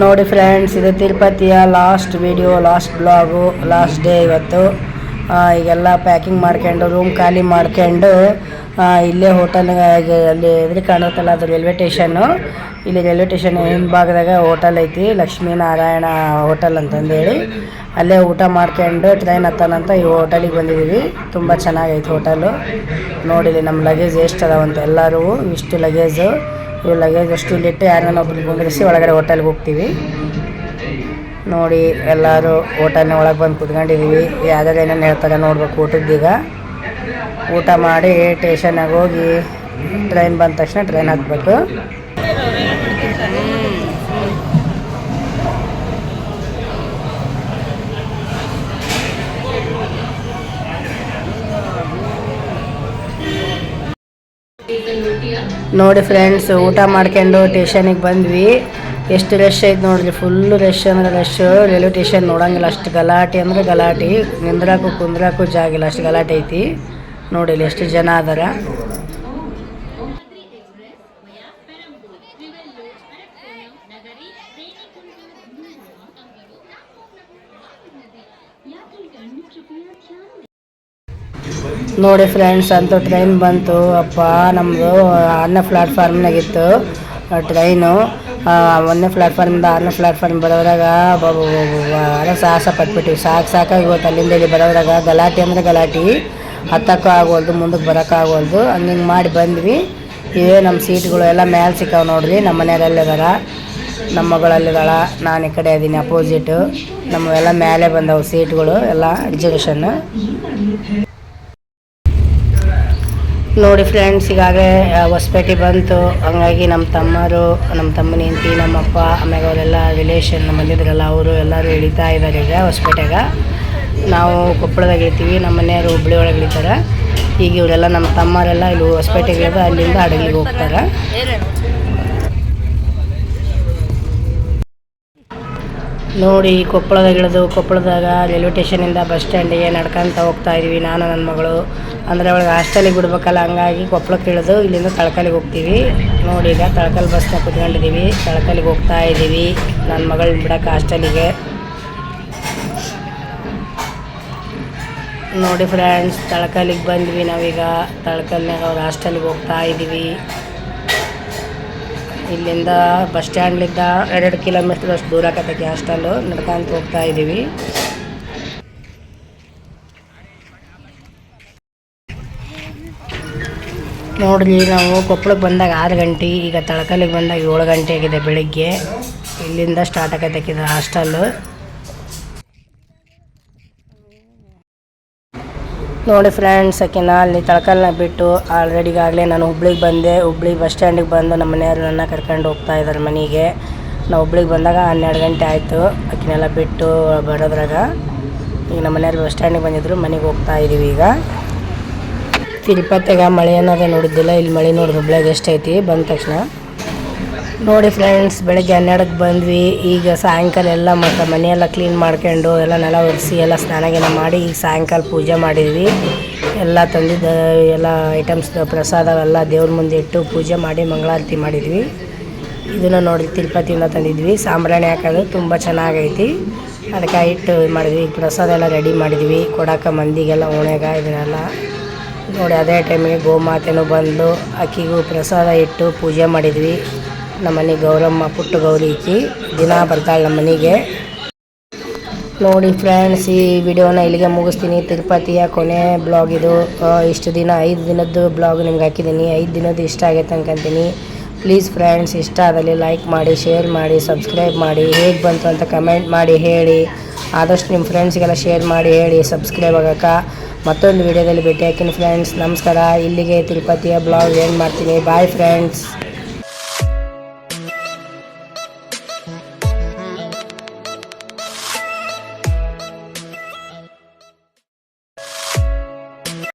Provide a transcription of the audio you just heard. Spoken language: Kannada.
ನೋಡಿ ಫ್ರೆಂಡ್ಸ್ ಇದು ತಿರುಪತಿಯ last video last blog last day ಇವತ್ತು. ಈಗೆಲ್ಲ ಪ್ಯಾಕಿಂಗ್ ಮಾಡ್ಕೊಂಡು ರೂಮ್ ಖಾಲಿ ಮಾಡ್ಕೊಂಡು ಇಲ್ಲೇ ಹೋಟೆಲ್ ಅಲ್ಲಿ ಎದುರು ಕಾಣುತ್ತಲ್ಲ ಅದು ರೈಲ್ವೆ ಸ್ಟೇಷನ್ನು ಇಲ್ಲಿ ರೈಲ್ವೆ ಸ್ಟೇಷನ್ ಹಿಂಭಾಗದಾಗ ಹೋಟೆಲ್ ಐತಿ ಲಕ್ಷ್ಮೀನಾರಾಯಣ ಹೋಟೆಲ್ ಅಂತಂದೇಳಿ. ಅಲ್ಲೇ ಊಟ ಮಾಡ್ಕೊಂಡು ಟ್ರೈನ್ ಹತ್ತಾನಂತ ಈ ಹೋಟೆಲಿಗೆ ಬಂದಿದ್ದೀವಿ. ತುಂಬ ಚೆನ್ನಾಗೈತೆ ಹೋಟೆಲು ನೋಡಿಲಿ ನಮ್ಮ ಲಗೇಜ್ ಎಷ್ಟು ಅದಾವಂತ ಎಲ್ಲರೂ ಇಷ್ಟು ಲಗೇಜು ಇವು ಲಗೇಜ್ ಅಷ್ಟು ಇಲ್ಲಿಟ್ಟು ಯಾರನ್ನ ಒಬ್ರಿಗೆ ಕುಂದಿರಿಸಿ ಒಳಗಡೆ ಹೋಟೆಲ್ಗೆ ಹೋಗ್ತೀವಿ. ನೋಡಿ ಎಲ್ಲರೂ ಹೋಟೆಲ್ನ ಒಳಗೆ ಬಂದು ಕುತ್ಕೊಂಡಿದ್ದೀವಿ ಯಾವ್ದಾರು ಏನೇನು ಹೇಳ್ತಾರೆ ನೋಡ್ಬೇಕು ಊಟದ್ದೀಗ ಊಟ ಮಾಡಿ ಸ್ಟೇಷನ್ನಾಗ ಹೋಗಿ ಟ್ರೈನ್ ಬಂದ ತಕ್ಷಣ ಟ್ರೈನ್ ಹತ್ಬೇಕು ನೋಡಿ ಫ್ರೆಂಡ್ಸ್ ಊಟ ಮಾಡ್ಕೊಂಡು ಟೇಷನಿಗೆ ಬಂದ್ವಿ. ಎಷ್ಟು ರಶ್ ಐತೆ ನೋಡ್ರಿ ಫುಲ್ಲು ರಶ್ ಅಂದ್ರೆ ರಶ್ ರೈಲ್ವೆ ಟೇಷನ್ ನೋಡಂಗಿಲ್ಲ, ಅಷ್ಟು ಗಲಾಟೆ ಅಂದ್ರೆ ಗಲಾಟೆ. ನಿಂದ್ರಾಕು, ಕುಂದ್ರಾಕು ಜಾಗಿಲ್ಲ ಅಷ್ಟು ಗಲಾಟೆ ಐತಿ. ನೋಡಿ ಎಷ್ಟು ಜನ ಅದಾರ. ನೋಡಿ ಫ್ರೆಂಡ್ಸ್ ಅಂತೂ ಟ್ರೈನ್ ಬಂತು. ಅಪ್ಪ ನಮ್ಮದು ಅನ್ನ ಪ್ಲಾಟ್ಫಾರ್ಮ್ನಾಗಿತ್ತು ಟ್ರೈನು ಒಂದನೇ ಪ್ಲಾಟ್ಫಾರ್ಮಿಂದ ಆರನೇ ಪ್ಲಾಟ್ಫಾರ್ಮ್ ಬರೋದ್ರಾಗ ಅದ ಸಾಹಸ ಪಟ್ಬಿಟ್ಟಿವಿ ಸಾಕು, ಸಾಕಾಗಿ ಇವತ್ತು ಅಲ್ಲಿಂದ ಇಲ್ಲಿ ಬರೋದ್ರಾಗ. ಗಲಾಟೆ ಅಂದರೆ ಗಲಾಟೆ. ಹತ್ತಕ್ಕೂ ಆಗೋಲ್ದು, ಮುಂದಕ್ಕೆ ಬರೋಕ್ಕಾಗೋದು ಹಂಗೆ ಹಿಂಗೆ ಮಾಡಿ ಬಂದ್ವಿ. ಇವೇ ನಮ್ಮ ಸೀಟ್ಗಳು ಎಲ್ಲ ಮ್ಯಾಲೆ ಸಿಕ್ಕಾವೆ ನೋಡ್ರಿ. ನಮ್ಮ ಮನೆಯಲ್ಲಿದಾರ ನಮ್ಮ ಮಗಳಲ್ಲಿದಾಳ. ನಾನು ಈ ಕಡೆ ಅದೀನಿ ಅಪೋಸಿಟು ನಮ್ಮವೆಲ್ಲ ಮೇಲೆ ಬಂದವು ಸೀಟ್ಗಳು ಎಲ್ಲ ರಿಸರ್ವೇಷನ್ ನೋಡಿ ಫ್ರೆಂಡ್ಸ್ ಈಗಾಗಲೇ ಹೊಸಪೇಟೆ ಬಂತು. ಹಂಗಾಗಿ ನಮ್ಮ ತಮ್ಮರು ನಮ್ಮ ತಮ್ಮನ ಹೆಂಡತಿ ನಮ್ಮಪ್ಪ ಆಮೇಲೆ ಅವರೆಲ್ಲ ರಿಲೇಷನ್ ಬಂದಿದ್ರಲ್ಲ, ಅವರು ಎಲ್ಲರೂ ಇಳಿತಾ ಇದ್ದಾರೆ ಈಗ ಹೊಸಪೇಟೆಗೆ. ನಾವು ಕೊಪ್ಪಳದಾಗ ಇಳಿತೀವಿ ನಮ್ಮ ಮನೆಯವರು ಹುಬ್ಳಿ ಒಳಗೆ ಇಳಿತಾರೆ. ಈಗ ಇವರೆಲ್ಲ ನಮ್ಮ ತಮ್ಮರೆಲ್ಲ ಇಲ್ಲಿ ಹೊಸಪೇಟೆಗೆ ಇಳಿದು ಅಲ್ಲಿಂದ ಹಡಗಲಿಗೆ ಹೋಗ್ತಾರೆ. ನೋಡಿ ಕೊಪ್ಪಳದಾಗ ಇಳಿದು, ಕೊಪ್ಪಳದಾಗ ರೈಲ್ವೆ ಸ್ಟೇಷನಿಂದ ಬಸ್ ಸ್ಟ್ಯಾಂಡಿಗೆ ನಡ್ಕೊಂತ ಹೋಗ್ತಾ ಇದೀವಿ. ನಾನು, ನನ್ನ ಮಗಳು. ಅಂದರೆ ಅವಳಿಗೆ ಹಾಸ್ಟೆಲಿಗೆ ಬಿಡ್ಬೇಕಲ್ಲ, ಹಂಗಾಗಿ ಕೊಪ್ಪಳಕ್ಕೆ ಇಳಿದು ಇಲ್ಲಿಂದ ತಳಕಲ್ಲಿಗೆ ಹೋಗ್ತೀವಿ. ನೋಡಿ ಈಗ ತಳಕಲ್ ಬಸ್ನ ಕುತ್ಕೊಂಡಿದ್ದೀವಿ ತಳಕಲ್ಲಿಗೆ ಹೋಗ್ತಾ ಇದ್ದೀವಿ ನನ್ನ ಮಗಳನ್ನ ಬಿಡಕ್ಕೆ ಹಾಸ್ಟೆಲಿಗೆ ನೋಡಿ ಫ್ರೆಂಡ್ಸ್ ತಳಕಲ್ಲಿಗೆ ಬಂದ್ವಿ ನಾವೀಗ. ತಳಕಲ್ನಾಗ ಅವ್ರ ಹಾಸ್ಟೆಲಿಗೆ ಹೋಗ್ತಾ ಇದ್ದೀವಿ ಇಲ್ಲಿಂದ ಬಸ್ ಸ್ಟ್ಯಾಂಡ್ಲಿಂದ ಎರಡೆರಡು ಕಿಲೋಮೀಟ್ರ್ ಅಷ್ಟು ದೂರ ಆಕತ್ತೈತಿ ಹಾಸ್ಟೆಲು ನಡ್ಕೊಂತ ಹೋಗ್ತಾ ಇದ್ದೀವಿ ನೋಡ್ರಿ ನಾವು ಕೊಪ್ಪಳಕ್ಕೆ ಬಂದಾಗ ಆರು ಗಂಟೆ, ಈಗ ತಳಕಲ್ಲಿಗೆ ಬಂದಾಗ ಏಳು ಗಂಟೆ ಆಗಿದೆ ಬೆಳಿಗ್ಗೆ. ಇಲ್ಲಿಂದ ಸ್ಟಾರ್ಟ್ ಆಕೈತೆ ಇದು ಹಾಸ್ಟೆಲ್ಲು ನೋಡಿ ಫ್ರೆಂಡ್ಸ್ ಆಕಿನ ಅಲ್ಲಿ ತಳಕಲ್ನ ಬಿಟ್ಟು ಆಲ್ರೆಡಿಗಾಗಲೇ ನಾನು ಹುಬ್ಳಿಗೆ ಬಂದೆ. ಹುಬ್ಳಿ ಬಸ್ ಸ್ಟ್ಯಾಂಡಿಗೆ ಬಂದು ನಮ್ಮ ಮನೆಯವರು ನನ್ನ ಕರ್ಕೊಂಡು ಹೋಗ್ತಾ ಇದ್ದಾರೆ ಮನೆಗೆ. ನಾವು ಹುಬ್ಳಿಗೆ ಬಂದಾಗ ಹನ್ನೆರಡು ಗಂಟೆ ಆಯಿತು ಆಕಿನೆಲ್ಲ ಬಿಟ್ಟು ಬರೋದ್ರಾಗ. ಈಗ ನಮ್ಮ ಮನೆಯವ್ರು ಬಸ್ ಸ್ಟ್ಯಾಂಡಿಗೆ ಬಂದಿದ್ರು, ಮನೆಗೆ ಹೋಗ್ತಾ ಇದ್ದೀವಿ ಈಗ. ತಿರುಪತಿಗ ಮಳೆ ಅನ್ನೋದೇ ನೋಡಿದ್ದಿಲ್ಲ. ಇಲ್ಲಿ ಮಳೆ ನೋಡಿ ಹುಬ್ಳಿಯಾಗ ಎಷ್ಟೈತಿ ಬಂದ ತಕ್ಷಣ. ನೋಡಿ ಫ್ರೆಂಡ್ಸ್ ಬೆಳಗ್ಗೆ ಹನ್ನೆರಡಕ್ಕೆ ಬಂದ್ವಿ. ಈಗ ಸಾಯಂಕಾಲ ಎಲ್ಲ ಮತ್ತು ಮನೆಯೆಲ್ಲ ಕ್ಲೀನ್ ಮಾಡ್ಕೊಂಡು ಎಲ್ಲ ನೆಲ ಒರೆಸಿ ಎಲ್ಲ ಸ್ನಾನಗೆಲ್ಲ ಮಾಡಿ ಈಗ ಸಾಯಂಕಾಲ ಪೂಜೆ ಮಾಡಿದ್ವಿ. ಎಲ್ಲ ತಂದಿದ್ದ ಎಲ್ಲ ಐಟಮ್ಸ್ ಪ್ರಸಾದವೆಲ್ಲ ದೇವ್ರ ಮುಂದೆ ಇಟ್ಟು ಪೂಜೆ ಮಾಡಿ ಮಂಗಳಾರತಿ ಮಾಡಿದ್ವಿ. ಇದನ್ನು ನೋಡಿ ತಿರುಪತಿಯಿಂದ ತಂದಿದ್ವಿ. ಸಾಂಬ್ರಾಣಿ ಹಾಕೋದು ತುಂಬ ಚೆನ್ನಾಗೈತಿ. ಅದಕ್ಕೆ ಇಟ್ಟು ಮಾಡಿದ್ವಿ. ಪ್ರಸಾದ ಎಲ್ಲ ರೆಡಿ ಮಾಡಿದ್ವಿ. ಕೊಡೋಕೆ ಮಂದಿಗೆಲ್ಲ ಓಣ್ಯಾಗ ಇದನ್ನೆಲ್ಲ ನೋಡಿ, ಅದೇ ಟೈಮಿಗೆ ಗೋಮಾತೆನೂ ಬಂದು ಅಕ್ಕಿಗೂ ಪ್ರಸಾದ ಇಟ್ಟು ಪೂಜೆ ಮಾಡಿದ್ವಿ. ನಮ್ಮ ಮನೆ ಗೌರಮ್ಮ ಪುಟ್ಟು ಗೌರಿ ಇಕ್ಕಿ ದಿನ ಬರ್ತಾಳೆ ನಮ್ಮ ಮನೆಗೆ ನೋಡಿ ಫ್ರೆಂಡ್ಸ್ ಈ ವಿಡಿಯೋನ ಇಲ್ಲಿಗೆ ಮುಗಿಸ್ತೀನಿ. ತಿರುಪತಿಯ ಕೊನೆ ಬ್ಲಾಗ್ ಇದು. ಇಷ್ಟು ದಿನ, ಐದು ದಿನದ್ದು ಬ್ಲಾಗ್ ನಿಮ್ಗೆ ಹಾಕಿದ್ದೀನಿ. ಐದು ದಿನದ್ದು ಇಷ್ಟ ಆಗೈತೆ ಅನ್ಕೊಂತೀನಿ. ಪ್ಲೀಸ್ ಫ್ರೆಂಡ್ಸ್ ಇಷ್ಟ ಆದಲ್ಲಿ ಲೈಕ್ ಮಾಡಿ ಶೇರ್ ಮಾಡಿ ಸಬ್ಸ್ಕ್ರೈಬ್ ಮಾಡಿ. ಹೇಗೆ ಬಂತು ಅಂತ ಕಮೆಂಟ್ ಮಾಡಿ, ಹೇಳಿ. ಆದಷ್ಟು ನಿಮ್ಮ ಫ್ರೆಂಡ್ಸ್ಗೆಲ್ಲ ಶೇರ್ ಮಾಡಿ, ಹೇಳಿ. ಸಬ್ಸ್ಕ್ರೈಬ್ ಆಗೋಕೆ ಮತ್ತೊಂದು ವಿಡಿಯೋದಲ್ಲಿ ಭೇಟಿ ಹಾಕಿನಿ ಫ್ರೆಂಡ್ಸ್ ನಮಸ್ಕಾರ. ಇಲ್ಲಿಗೆ ತಿರುಪತಿಯ ಬ್ಲಾಗ್ ಏನು ಮಾಡ್ತೀನಿ. Bye friends